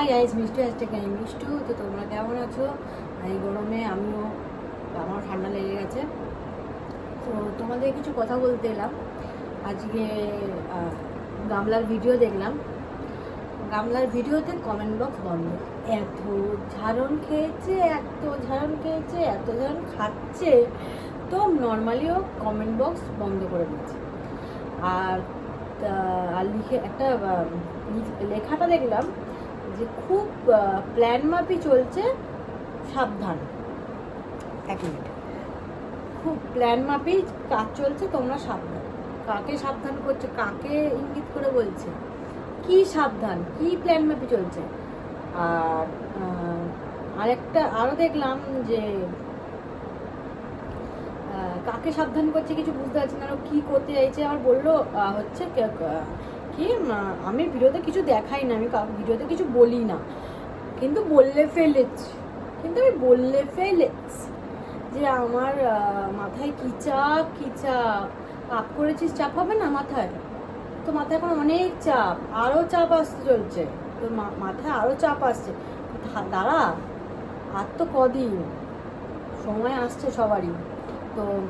Hi guys মিষ্টি আসছে কেন মিষ্টু, তো তোমরা কেমন আছো? এই গরমে আমিও, আমার ঠান্ডা লেগে গেছে। তো তোমাদের কিছু কথা বলতে এলাম। আজকে গামলার ভিডিও দেখলাম। গামলার ভিডিওতে কমেন্ট বক্স বন্ধ। এত ঝাড়ন খেয়েছে, এত ঝাড়ন খেয়েছে, এত ঝাড়ন খাচ্ছে। তো নর্মালিও কমেন্ট বক্স বন্ধ করে দিচ্ছে আর আর লিখে একটা লেখাটা দেখলাম। যে খুব প্ল্যান মাপি চলছে সাবধান। এক মিনিট। খুব প্ল্যান মাপি কাজ চলছে তোমরা সাবধান। কাকে সাবধান করছে কাকে ইঙ্গিত করে বলছে? কি সাবধান? কি প্ল্যান মাপি চলছে? আর আরেকটা আরও দেখলাম যে কাকে সাবধান করছে কিছু বুঝতে পারছি না কি করতে চাইছে আমার বলল হচ্ছে কে- আমি ভিডিওতে কিছু দেখাই না, আমি ভিডিওতে কিছু বলি না। কিন্তু বললে ফেলেছি। কিন্তু আমি বললে ফেলেছি যে আমার মাথায় কি চাপ কি চাপ আপ করেছিস? চাপ হবে না মাথায়? তো মাথায় এখন অনেক চাপ আরও চাপ আসতে চলছে। তো মাথায় আরও চাপ আসছে। দাঁড়া, আর তো কদিন? সময় আসছে সবারই। তো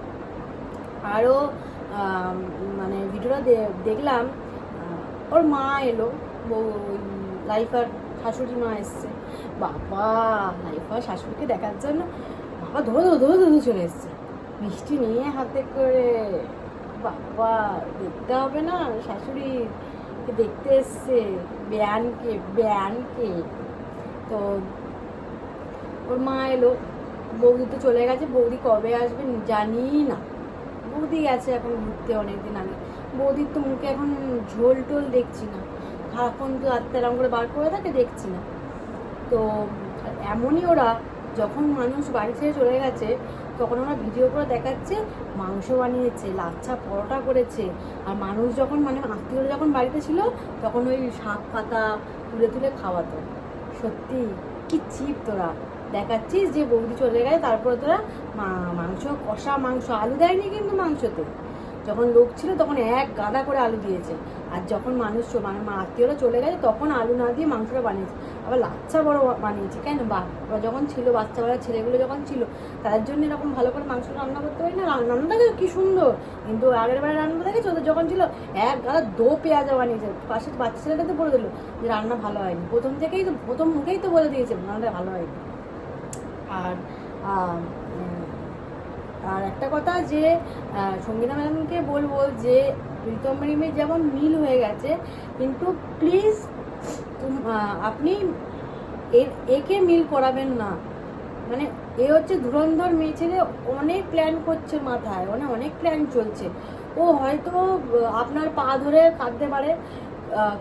আরও মানে ভিডিওটা দেখলাম ওর মা এলো ওই লাইফার শাশুড়ি মা এসছে। বাবা লাইফার শাশুড়িকে দেখার জন্য বাবা ধরো ধরো ধরো ধরো চলে এসছে। মিষ্টি নিয়ে হাতে করে বাবা, দেখতে হবে না শাশুড়ি দেখতে এসছে ব্যানকে ব্যানকে তো ওর মা এলো, বৌদি তো চলে গেছে, বৌদি কবে আসবে জানি না। বৌদি গেছে এখন ঘুরতে অনেকদিন আগে। বৌদির তো মুখে এখন ঝোল টোল দেখছি না। সারাক্ষণ তো আত্মা এরম করে বার করে থাকে, দেখছি না। তো এমনই ওরা, যখন মানুষ বাড়ি ছেড়ে চলে গেছে, তখন ওরা ভিডিও করে দেখাচ্ছে, মাংস বানিয়েছে, লাচ্ছা পরোটা করেছে। আর মানুষ যখন মানে আত্মীয়রা যখন বাড়িতে ছিল, তখন ওই শাক পাতা তুলে তুলে খাওয়াতো। সত্যি, কি চিপ তোরা দেখাচ্ছিস যে বৌদি চলে গেছে, তারপরে তোরা মাংস, কষা মাংস, আলু দেয়নি কিন্তু মাংসতে। যখন লোক ছিল তখন এক গাদা করে আলু দিয়েছে। আর যখন মানুষ মানে মা আত্মীয়রা চলে গেছে তখন আলু না দিয়ে মাংসটা বানিয়েছে। আবার লাচ্ছা বড় বানিয়েছে। কেন? বা যখন ছিল বাচ্চা বেলা ছেলেগুলো যখন ছিল তাদের জন্য এরকম ভালো করে মাংস রান্না করতে পারি না? রান- রান্নাটা কি সুন্দর। কিন্তু আগের বারে রান্না দেখেছ? ওদের যখন ছিল এক গাদা দো পেঁয়াজা বানিয়েছে। পাশে বাচ্চা ছেলেটা তো বলে দিল যে, রান্না ভালো হয়নি। প্রথম থেকেই তো, প্রথম মুখেই তো বলে দিয়েছে, রান্নাটা ভালো হয়নি। আর আর একটা কথা যে সঙ্গীতা ম্যাডামকে বলব যে, প্রীতম রিমের যেমন মিল হয়ে গেছে, কিন্তু প্লিজ আপনি একে মিল করাবেন না। মানে এ হচ্ছে ধুরন্ধর মেয়ে ছেলে, অনেক প্ল্যান করছে মাথায় মানে অনেক প্ল্যান চলছে। ও হয়তো আপনার পা ধরে কাঁদতে পারে।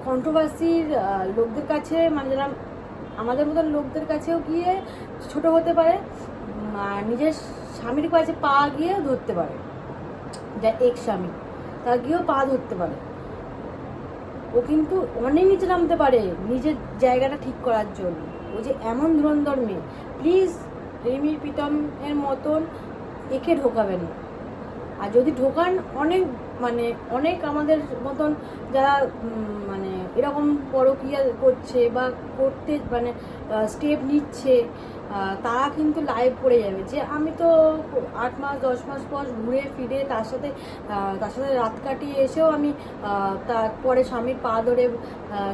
কন্ট্রোভার্সির লোকদের কাছে মানে যারা আমাদের মতন লোকদের কাছেও গিয়ে ছোট হতে পারে। নিজের স্বামীর কাছে পা গিয়ে ধরতে পারে। যা এক স্বামী, তা গিয়েও পা ধরতে পারে। ও কিন্তু অনেক নিচে নামতে পারে নিজের জায়গাটা ঠিক করার জন্য। ও যে এমন ধুরন্ধর মেয়ে। প্লিজ, রেমি প্রীতমের মতন একে ঢোকাবেন না। আর যদি ঢোকান অনেক মানে অনেক আমাদের মতন যারা মানে এরকম পরকিয়া করছে বা করতে মানে স্টেপ নিচ্ছে তারা কিন্তু লাইভ পড়ে যাবে। যে আমি তো আট মাস, দশ মাস পর ঘুরে ফিরে তার সাথে তার সাথে রাত কাটিয়ে এসেও আমি তারপরে স্বামীর পা ধরে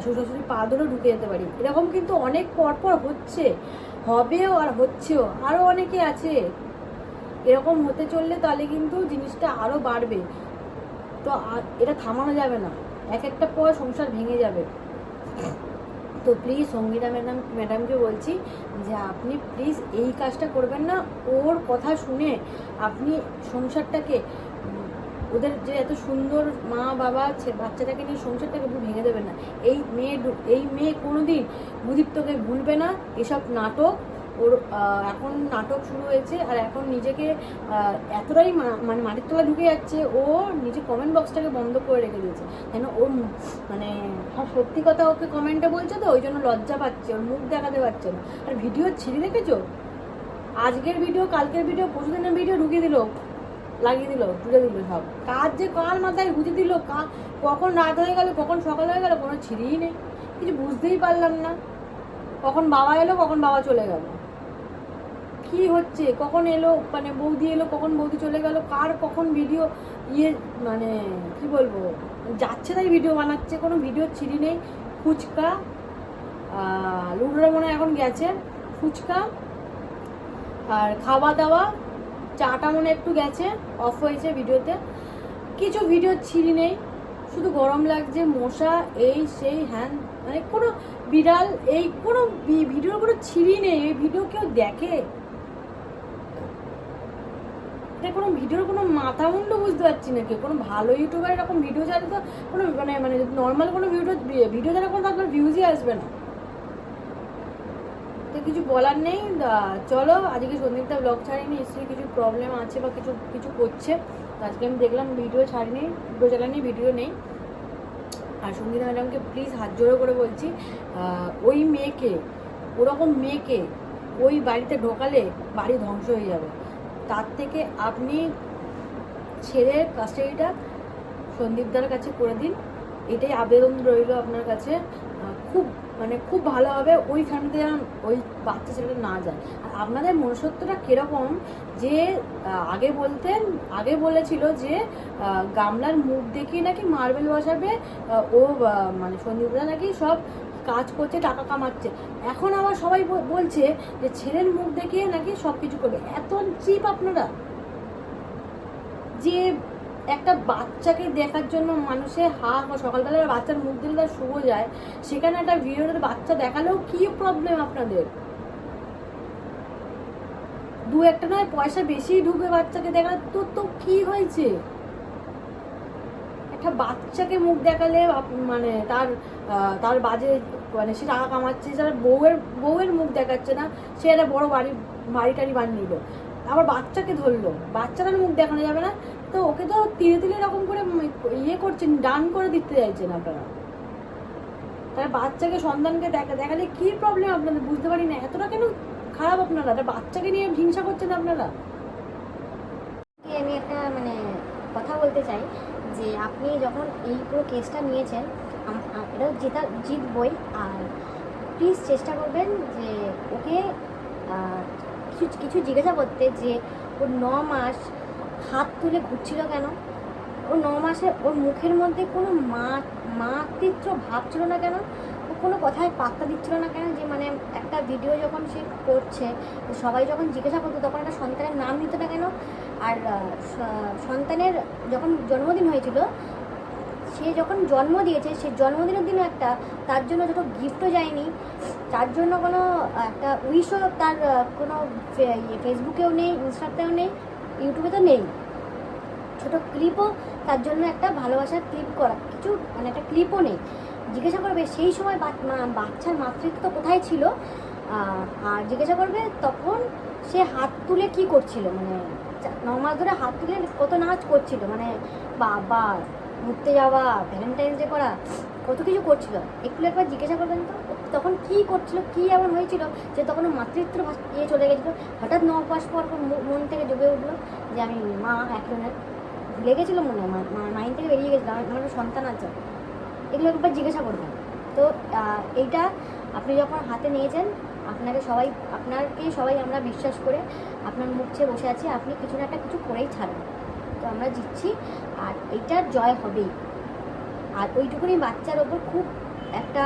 শ্বশুরশাশুড়ির পা ধরে ঢুকে যেতে পারি। এরকম কিন্তু অনেক পর পর হচ্ছে, হবেও আর হচ্ছেও। আরও অনেকে আছে এরকম হতে চললে তাহলে কিন্তু জিনিসটা আরও বাড়বে। তো এটা থামানো যাবে না। এক একটা পর সংসার ভেঙে যাবে। তো প্লিজ সঙ্গীতা ম্যাডাম ম্যাডামকে বলছি যে আপনি প্লিজ এই কাজটা করবেন না। ওর কথা শুনে আপনি সংসারটাকে, ওদের যে এত সুন্দর মা বাবা ছে- বাচ্চাটাকে নিয়ে সংসারটাকে পুরো ভেঙে দেবেন না। এই মেয়ে এই মেয়ে কোনোদিন মুদীপ্তকে ভুলবে না। এসব নাটক ওর এখন নাটক শুরু হয়েছে আর এখন নিজেকে এতটাই মানে মাটির তলা ঢুকে যাচ্ছে, ও নিজে কমেন্ট বক্সটাকে বন্ধ করে রেখে দিয়েছে। কেন ওর মানে সত্যি কথা ওকে কমেন্টে বলছে তো, ওই জন্য লজ্জা পাচ্ছে, ওর মুখ দেখাতে পারছে না। আর ভিডিও ছিঁড়ে রেখেছো আজকের ভিডিও কালকের ভিডিও পরশুদিনের ভিডিও ঢুকিয়ে দিল, লাগিয়ে দিল, তুলে দিল সব। কাজ যে কার মাথায় গুঁজে দিল কখন রাত হয়ে গেল, কখন সকাল হয়ে গেল, কোনো ছিঁড়েই নেই। কিছু বুঝতেই পারলাম না। কখন বাবা এলো, কখন বাবা চলে গেল। কি হচ্ছে? কখন এলো? মানে বৌদি এলো, কখন বৌদি চলে গেল? কার কখন ভিডিও ইয়ে মানে কি বলব? যাচ্ছে তাই ভিডিও বানাচ্ছে, কোনো ভিডিও ছিঁড়ি নেই। ফুচকা লুডোরা মনে এখন গেছে। ফুচকা আর খাওয়া দাওয়া চাটা মনে একটু গেছে অফ হয়েছে ভিডিওতে কিছু ভিডিও ছিঁড়ি নেই। শুধু গরম লাগছে, মশা, এই, সেই, হ্যান মানে কোনো বিড়াল, এই কোনো ভিডিওর কোনো ছিঁড়ি নেই। এই ভিডিও কেউ দেখে? এটা কোনো ভিডিওর কোনো মাথা মুন্ড বুঝতে পারছি না কেউ। কোনো ভালো ইউটিউবার এরকম ভিডিও ছাড়ে তো কোনো মানে মানে নর্মাল কোনো ভিডিও ভিডিও ছাড়া কোনো আপনার ভিউজই আসবে না। তো কিছু বলার নেই। চলো, আজকে সন্দীপটা ব্লগ ছাড়িনি, এসে কিছু প্রবলেম আছে বা কিছু কিছু করছে। তো আজকে আমি দেখলাম ভিডিও ছাড়িনি ভিডিও চালানি ভিডিও নেই। আর সঙ্গীতা ম্যাডামকে প্লিজ হাত জোড়ো করে বলছি ওই মেয়েকে, ওরকম মেয়েকে ওই বাড়িতে ঢোকালে বাড়ি ধ্বংস হয়ে যাবে। তার থেকে আপনি ছেড়ে কাস্টাডিটা সন্দীপদার কাছে করে দিন। এটাই আবেদন রইল আপনার কাছে। খুব মানে খুব ভালো হবে ওই ফ্যামিলিতে যেন ওই বাচ্চা ছেলেটা না যায়। আর আপনাদের মনুষ্যত্বটা কীরকম যে আগে বলতেন, আগে বলেছিল যে গামলার মুখ দেখিয়ে নাকি মার্বেল বসাবে ও মানে সন্দীপদা নাকি সব কাজ করছে, টাকা কামাচ্ছে। এখন আবার সবাই বল- বলছে যে ছেলের মুখ দেখিয়ে নাকি সব কিছু করবে। এত চিপ আপনারা। যে একটা বাচ্চাকে দেখার জন্য মানুষের হা সকালবেলা বাচ্চার মুখ দিলে তার শুভ যায়, সেখানে একটা ভিডিওতে বাচ্চা দেখালেও কি প্রবলেম আপনাদের? দু একটা নয়, পয়সা বেশি ঢুকে বাচ্চাকে দেখালে। তো তো কি হয়েছে? একটা বাচ্চাকে মুখ দেখালে মানে তার তার বাজে মানে সে টাকা কামাচ্ছে, যারা বউয়ের বউয়ের মুখ দেখাচ্ছে না, সে একটা বড় বাড়ি বাড়ি টাড়ি বানিয়ে নিল। আবার বাচ্চাকে ধরলো। বাচ্চাটার মুখ দেখানো যাবে না। তো ওকে তো তিলে তিলে এরকম করে ইয়ে করছেন, ডান করে দিতে চাইছেন আপনারা। তাহলে বাচ্চাকে, সন্তানকে দেখা, দেখালে কি প্রবলেম আপনাদের? বুঝতে পারি না। এতটা কেন খারাপ আপনারা? একটা বাচ্চাকে নিয়ে হিংসা করছেন আপনারা? আমি একটা মানে কথা বলতে চাই। যে আপনি যখন এই পুরো কেসটা নিয়েছেন এটা জেতা, জিতবই। আর প্লিজ চেষ্টা করবেন যে ওকে কিছু কিছু জিজ্ঞাসা করতে যে ওর ন মাস হাত তুলে ঘুরছিল কেন? ও ন মাসে ওর মুখের মধ্যে কোনো মা, মাতৃত্ব ভাব ছিল না কেন? ও কোনো কথায় পাত্তা দিচ্ছিল না কেন যে ভিডিও যখন সে করছে সবাই যখন জিজ্ঞাসা করতো, তখন একটা সন্তানের নাম নিত না কেন? আর সন্তানের যখন জন্মদিন হয়েছিল, সে যখন জন্ম দিয়েছে, সে জন্মদিনের দিনও একটা, তার জন্য যত গিফটও যায়নি, তার জন্য কোনো একটা উইশও তার কোনো ইয়ে ফেসবুকেও নেই ইনস্টাতেও নেই ইউটিউবে তো নেই। ছোটো ক্লিপও তার জন্য একটা ভালোবাসার ক্লিপ করা, কিছু মানে একটা ক্লিপও নেই। জিজ্ঞাসা করবে, সেই সময় বাচ্চার মাতৃত্ব কোথায় ছিল? আর জিজ্ঞাসা করবে তখন সে হাত তুলে কি করছিল? মানে চা- ন মাস ধরে হাত তুলে কত নাচ করছিল? মানে বাবা, ঘুরতে যাওয়া ভ্যালেন্টাইন্স ডে করা, কত কিছু করছিল? একটু একবার জিজ্ঞাসা করবেন তো তখন কি করছিল, কি এমন হয়েছিল? যে তখন মাতৃত্ব ইয়ে চলে গেছিল। হঠাৎ ন মাস পর মন থেকে জেগে উঠল যে আমি মা একজনের ভুলে গেছিল মনে হয় মাইন্ড থেকে বেরিয়ে গেছিল, আমার সন্তান আছে। এগুলো একবার জিজ্ঞাসা করবেন। তো এইটা আপনি যখন হাতে নিয়েছেন আপনাকে সবাই আপনাকে সবাই আমরা বিশ্বাস করে আপনার মুখ বসে আছি, আপনি কিছু না একটা কিছু করেই ছাড়বেন তো আমরা জিতছি, আর এইটার জয় হবেই। আর ওইটুকুনি বাচ্চার ওপর খুব একটা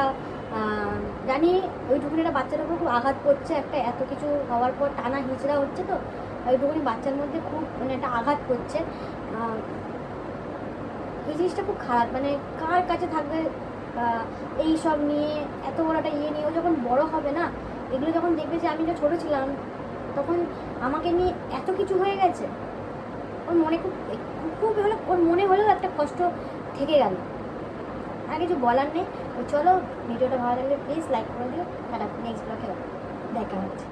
জানি ওইটুকুনি একটা বাচ্চার ওপর খুব আঘাত করছে, একটা এত কিছু হওয়ার পর টানা হিচড়া হচ্ছে তো, ওইটুকুনি বাচ্চার মধ্যে খুব মানে একটা আঘাত করছে। এই জিনিসটা খুব খারাপ মানে কার কাছে থাকবে এই সব নিয়ে, এত বড় একটা ইয়ে নিয়ে যখন বড় হবে না এগুলো যখন দেখবে যে আমি যে ছোটো ছিলাম, তখন আমাকে নিয়ে এত কিছু হয়ে গেছে। ওর মনে খুব খুব হলো, ওর মনে হলেও একটা কষ্ট থেকে গেল। আর কিছু বলার নেই। চলো, ভিডিওটা ভালো লাগলে প্লিজ লাইক করে দিও। তারা নেক্সট ব্লগে দেখা হচ্ছে।